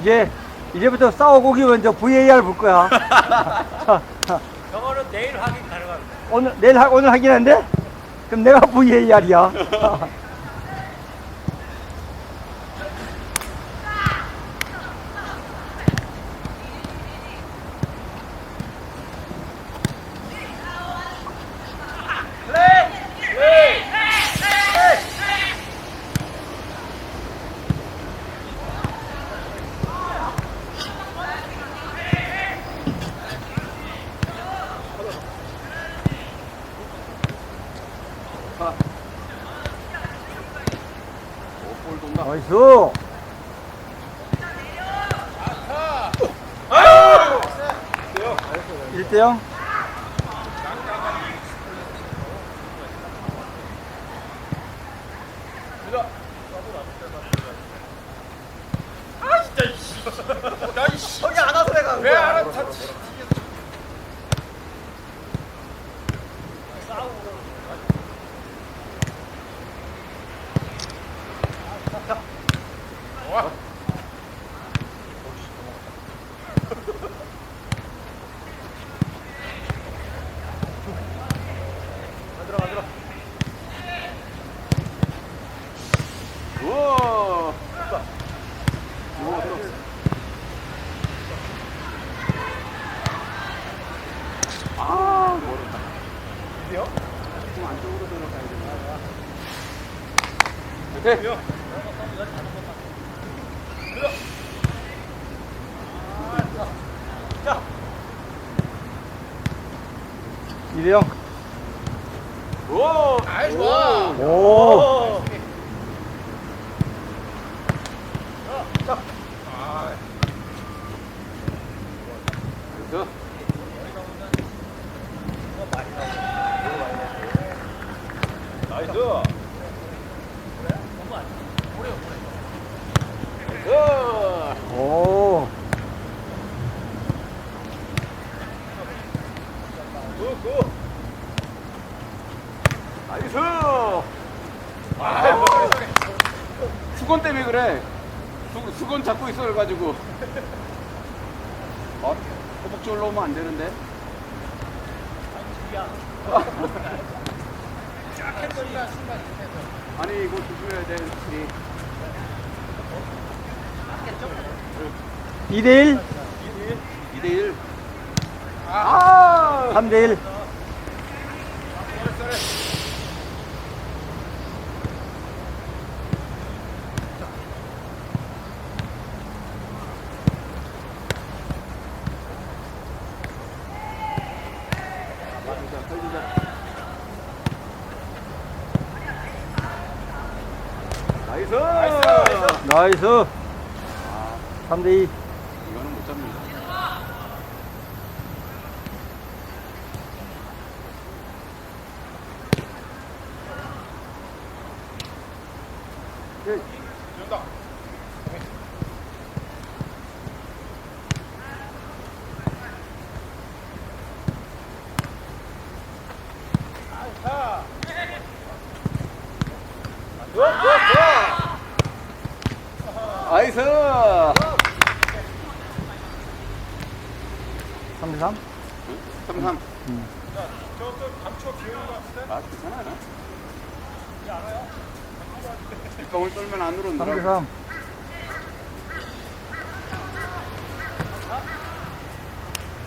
이제 이제부터 싸우고 기면 저 VAR 볼 거야. 자, 자, 저거는 내일 확인 가능합니다. 오늘 내일 하, 오늘 하긴 한데 그럼 내가 VAR이야. 오볼 돈다. 나이스. 일대 0. 거기 안 와서 내가 왜안 와? 우와. 우와. 아, 멀었다. 이요? 좀 안쪽으로 들어가야 돼. 네. 이대 0. 오. 아이 좋아. 오. 그래서 나이스. 그. 오. 굿굿. 나이스. 아, 수건 때문에 그래. 수, 수건 잡고 있어 가지고. 어, 허벅지 올라오면 안 되는데. 아니 이거 조심해야 돼, 확실히. 2대 1. 2대 1. 아! 3대 1. 살리자, 살리자. 나이스! 나이스! 나이스. 아, 3대 2. 이거는 못 잡는다. 예. 준다. 자. 좋아 좋아 좋아. 나이스! 3대 3. 3-3. 저저 감초 비우는 거 같은데? 아, 괜찮아. 뒷방울 떨면 안으로 3대 늘어. 3.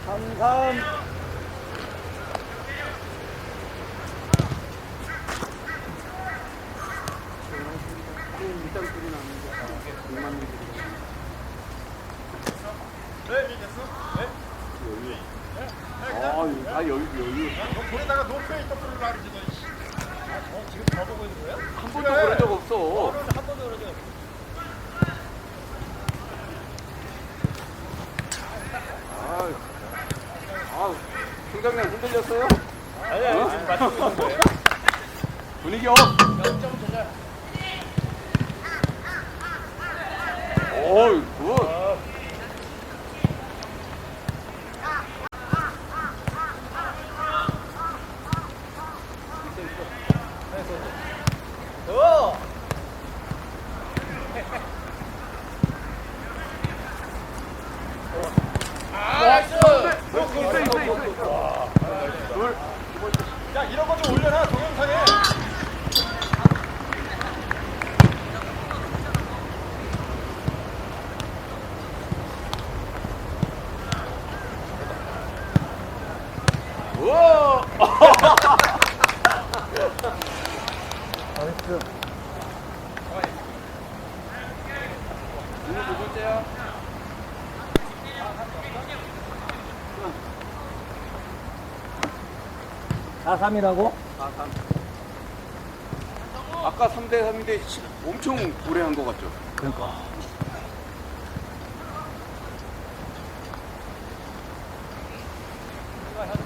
삼삼. 일 분위기 업. 오, 굿. 4-3이라고? 4-3. 아까 3대 3인데 엄청 오래 한 것 같죠? 그러니까.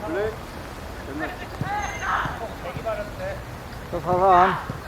플레이. 저 4-3.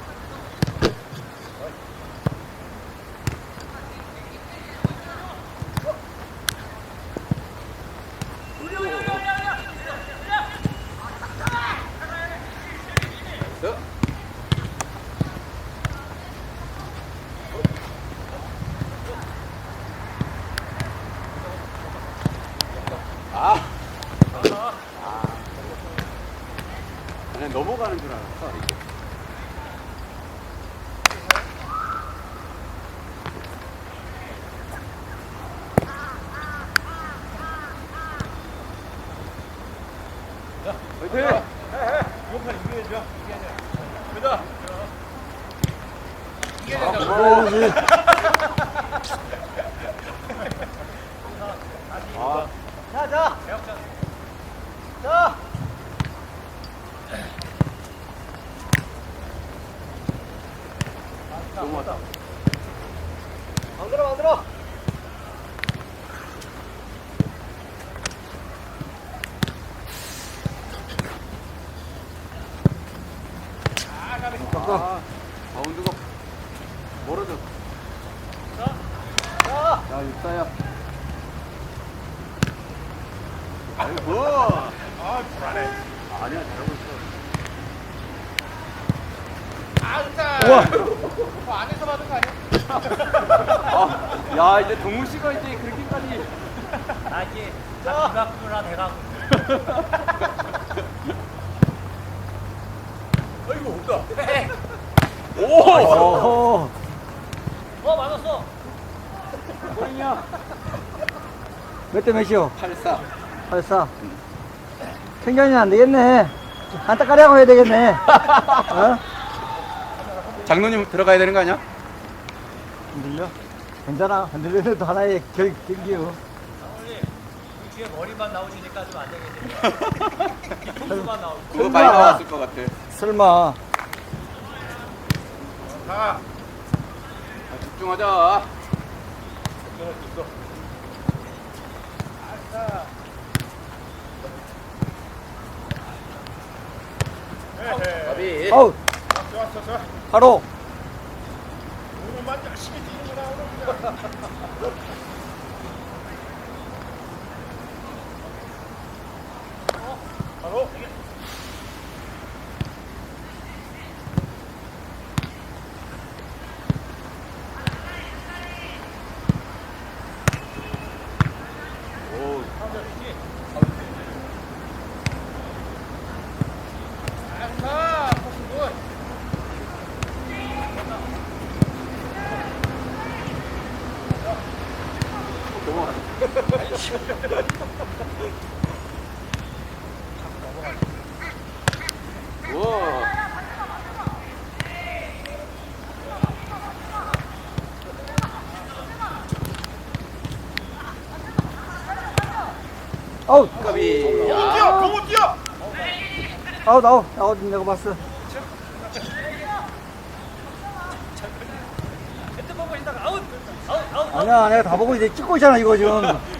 가는 줄 알았어. 이게. 화이팅! 이번 판 이겨야죠. 이겨야죠. 가자. 그래야지. 아, 자, 자. 자. 너무하다. 만들어, 만들어. 아, 바운드가 멀어졌어. 자. 야, 육사야. 아이고. 아, 불안해. 아니야, 잘하고 있어. 아, 좋다. 우와. 그 안에서 받은 거 아니야? 아, 야, 이제 동훈 씨가 이제 그렇게까지. 나 이제 다 비박구나 내가 아이고, 없다. 오! 어허. 어 맞았어 꼬리냐? 몇 대 몇이요? 84. 84. 생각이 안 되겠네. 안타까리하고 해야 되겠네. 어? 장로님 들어가야 되는 거 아니야? 흔들려? 괜찮아. 흔들려도 하나의 결, 경기요. 그 뒤에 머리만 나오시니까 좀 안 되겠네요 뒤통수만 나오고 그거 많이 나왔을 것 같아. 설마. 가. 아, 집중하자. 걱정할 수 있어. 가 비. 어우, 좋았어, 좋아. 바로. 오늘만 열심히 뛰는구나, 오늘 그냥. 바로. 오, 아, 굿. 너무 뛰어, 너무 뛰어. 아우, 나우. 나우, 내가 봤어. 핸드폰 보시다가 아웃 아웃 아웃 아니야, 내가 다 보고 이제 찍고 있잖아, 이거 지금.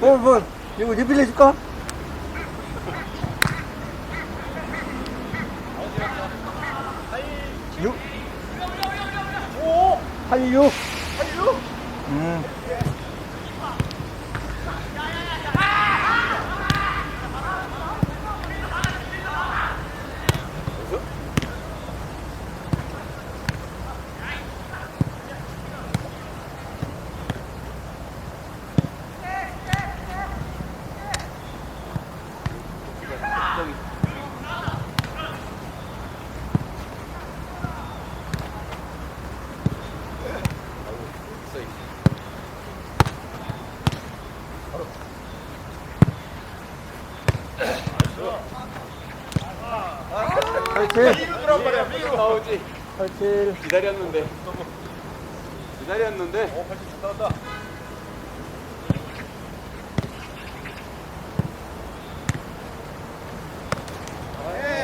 뭐, 뭐, 이거 리필 해줄까? 육? 오, 86? 아니요. 음. 87 기다렸는데. 기다렸는데. 어, 87 갔다 왔다.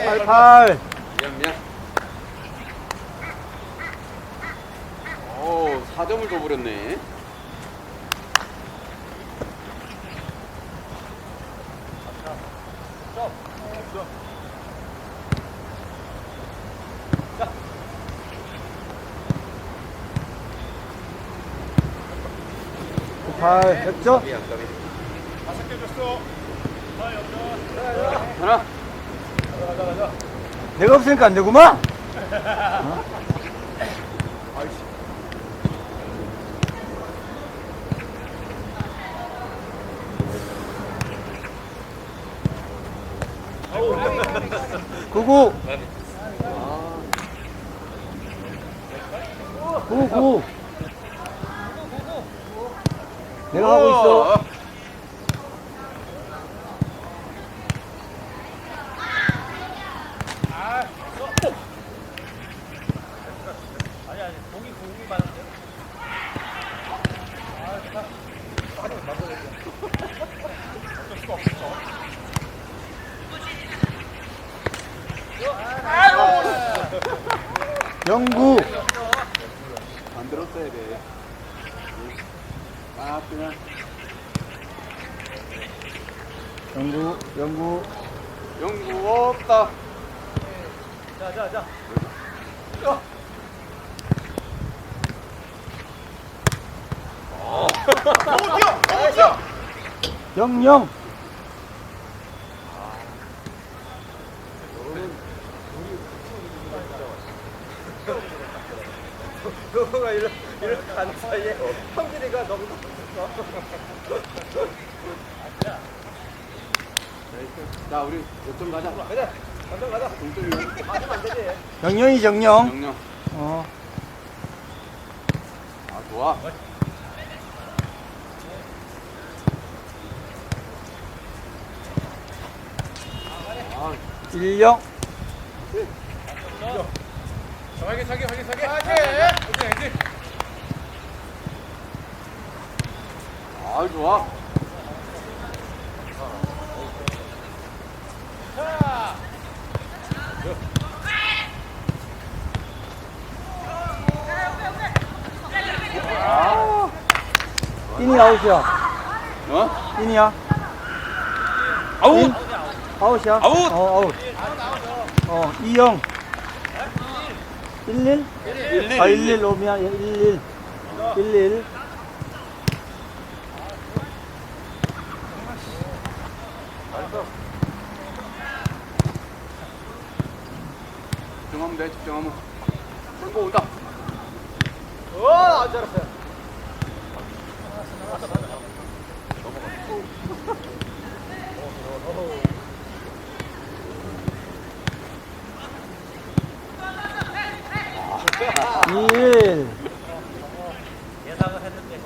팔팔. 미안 미안. 오 4점을 줘버렸네. 됐죠? 미안 까비. 다섯 개 줬어 하나. 내가 없으니까 안 되구만. 구구. 구구. 내가 하고 있어. 아니 아니 공이 공이 많은데. 영구. 안 들었어야 돼. 아 그냥. 영구. 영구. 연구 없다. 자자 자. 너무 뛰어 너무 뛰어 영영. 너가 이렇게 간 사이에 형진이가 너무 자 우리 역전 가자. 가자. 먼저 가자. 동점이 맞으면 안 되지. 영영이 정영. 영영. 어. 아 좋아. 아 일영. 확인 사기 확인 사기 확인 확인 아 좋아. 인이 아웃이야. 어? 인이야. 아웃. 인? 아웃이야. 아웃! 어, 아웃. 어, 이영. 11? 1 아, 11 오미야. 11. 11. 집중하면 돼. 집중하면. 승부 온다. 오, 잘했어요. 일. 예상을 했는데.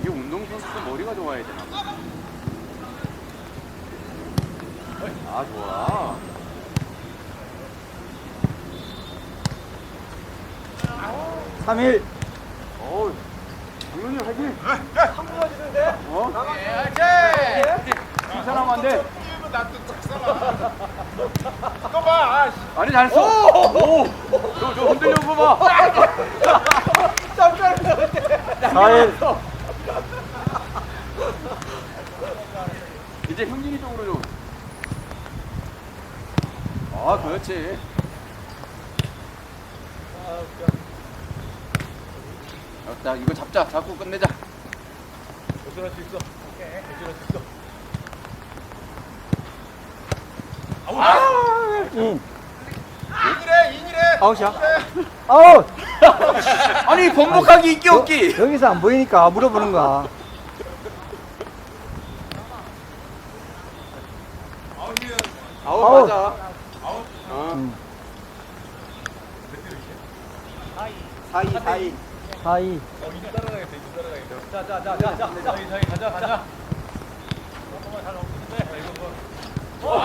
이게 운동선수도 머리가 좋아야 되나? 아 좋아. 삼일 어우. 장면이 화이팅. 상부러지는데? 어? 화이팅 괜찮으면 안 돼. 뛰면 나또 짝사라 그거 봐 아 씨. 아니 잘했어. 오. 저, 저 흔들려는 거 봐. 4일. 이제 형진이 쪽으로 좀. 아 그렇지. 자, 이거 잡자. 잡고 끝내자. 도전할 수 있어. 오케이. 도전할 수 있어. 응. 인이래, 인이래. 아웃이야. 아웃! 아니, 번복하기 있기 없기. 여, 여기서 안 보이니까 물어보는 거야. 아웃 아웃. 맞아. 어. 응. 사이, 사이. 하이. 어, 인이 따라가겠다, 인이 따라가겠다. 자, 자, 자, 자, 자, 자. 자기, 자기, 가자, 가자. 잠깐만 잘 넘기는데. 이거 뭐.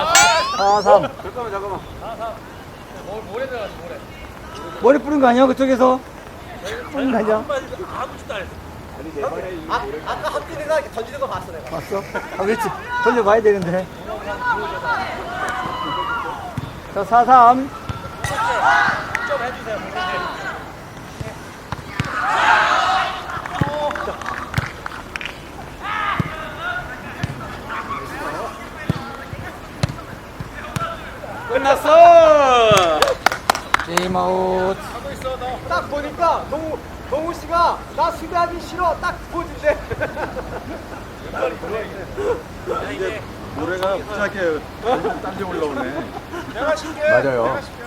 4, 3. 잠깐만, 잠깐만. 아, 사. 뭘 모래 들어가서 모래. 머리 뿌린 거 아니야? 그쪽에서? 뿌린 거 아니야? 아무것도 안 했어. 아니, 내 말에 이 아, 아까 헛디디가 이렇게 던지는 거 봤어 내가. 봤어? 아, 그렇지. 돌려봐야 되는데. 자, 4, 3. 좀 해주세요. 끝났어. 게임 아웃. 하고 있어, 너. 딱 보니까 동우 동우 씨가 나 수비하기 싫어 딱 보여준대. 이제 노래가 부탁해. 딴데 올라오네. 내가 쉴게. 맞아요. 내가 쉴게.